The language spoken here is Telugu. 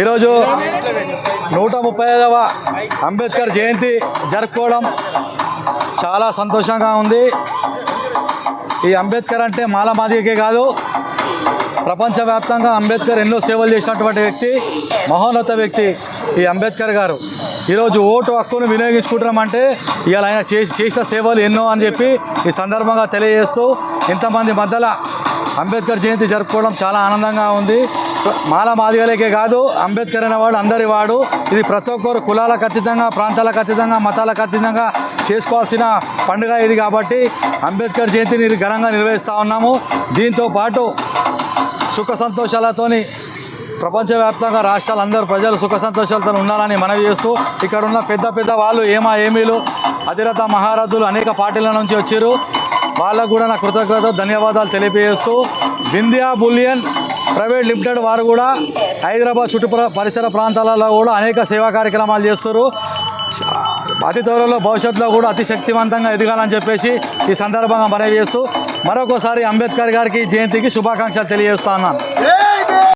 ఈరోజు నూట ముప్పై ఐదవ అంబేద్కర్ జయంతి జరుపుకోవడం చాలా సంతోషంగా ఉంది. ఈ అంబేద్కర్ అంటే మాలమాదికే కాదు ప్రపంచవ్యాప్తంగా అంబేద్కర్ ఎన్నో సేవలు చేసినటువంటి వ్యక్తి మహోన్నత వ్యక్తి ఈ అంబేద్కర్ గారు. ఈరోజు ఓటు హక్కును వినియోగించుకుంటున్నామంటే ఇవాళ ఆయన చేసి చేసిన సేవలు ఎన్నో అని చెప్పి ఈ సందర్భంగా తెలియజేస్తూ ఇంతమంది మధ్యలో అంబేద్కర్ జయంతి జరుపుకోవడం చాలా ఆనందంగా ఉంది. మాల మాదిగలకే కాదు అంబేద్కర్ అనేవాడు అందరి వాడు. ఇది ప్రతి ఒక్కరు కులాలకు అతీతంగా ప్రాంతాలకు అతీతంగా మతాలకు అతీతంగా చేసుకోవాల్సిన పండుగ ఇది కాబట్టి అంబేద్కర్ జయంతిని ఘనంగా నిర్వహిస్తూ ఉన్నాము. దీంతో పాటు సుఖ సంతోషాలతోని ప్రపంచవ్యాప్తంగా రాష్ట్రాలందరూ ప్రజలు సుఖ సంతోషాలతో ఉండాలని మనవి చేస్తూ ఇక్కడ ఉన్న పెద్ద పెద్ద వాళ్ళు ఏమా ఏమీలు అధిరత మహారథులు అనేక పార్టీల నుంచి వచ్చారు వాళ్ళకు కూడా నా కృతజ్ఞత ధన్యవాదాలు తెలియజేస్తూ వింధ్యా బులియన్ ప్రైవేట్ లిమిటెడ్ వారు కూడా హైదరాబాద్ చుట్టుప్ర పరిసర ప్రాంతాలలో కూడా అనేక సేవా కార్యక్రమాలు చేస్తారు అతి త్వరలో భవిష్యత్తులో కూడా అతి శక్తివంతంగా ఎదగాలని చెప్పేసి ఈ సందర్భంగా మనవి చేస్తూ మరొకసారి అంబేద్కర్ గారికి జయంతికి శుభాకాంక్షలు తెలియజేస్తా